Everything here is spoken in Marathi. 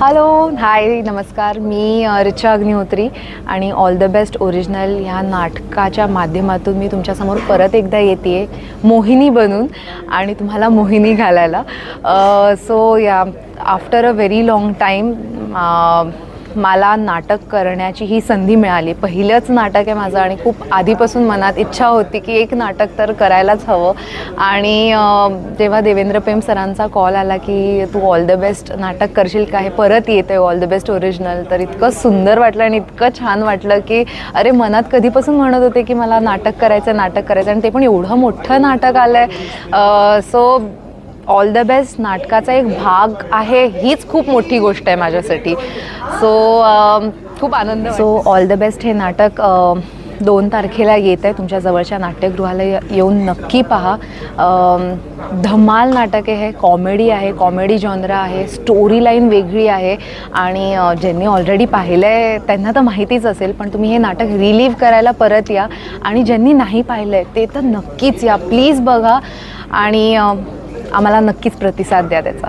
हॅलो हाय नमस्कार. मी रिचा अग्निहोत्री आणि ऑल द बेस्ट ओरिजिनल ह्या नाटकाच्या माध्यमातून मी तुमच्यासमोर परत एकदा येते आहे मोहिनी बनून आणि तुम्हाला मोहिनी घालायला. सो या after a very long time मला नाटक करण्याची ही संधी मिळाली. पहिलंच नाटक आहे माझं आणि खूप आधीपासून मनात इच्छा होती की एक नाटक तर करायलाच हवं. आणि जेव्हा देवेंद्र प्रेम सरांचा कॉल आला की तू ऑल द बेस्ट नाटक करशील का हे परत येते ऑल द बेस्ट ओरिजिनल तर इतकं सुंदर वाटलं आणि इतकं छान वाटलं की अरे मनात कधीपासून म्हणत होते की मला नाटक करायचं नाटक करायचं आणि ते पण एवढं मोठं नाटक आलं आहे सो ऑल द बेस्ट. नाटकाचा एक भाग आहे हीच खूप मोठी गोष्ट आहे माझ्यासाठी. सो खूप आनंद सो ऑल द बेस्ट हे नाटक दोन तारखेला येत आहे. तुमच्या जवळच्या नाट्यगृहाला येऊन नक्की पहा. धमाल नाटक आहे हे कॉमेडी आहे कॉमेडी जॉनरा आहे स्टोरी लाईन वेगळी आहे. आणि ज्यांनी ऑलरेडी पाहिलं आहे त्यांना तर माहितीच असेल पण तुम्ही हे नाटक रिलीव्ह करायला परत या. आणि ज्यांनी नाही पाहिलं आहे ते तर नक्कीच या. प्लीज बघा. आणि आम्हाला नक्कीच प्रतिसाद द्या त्याचा.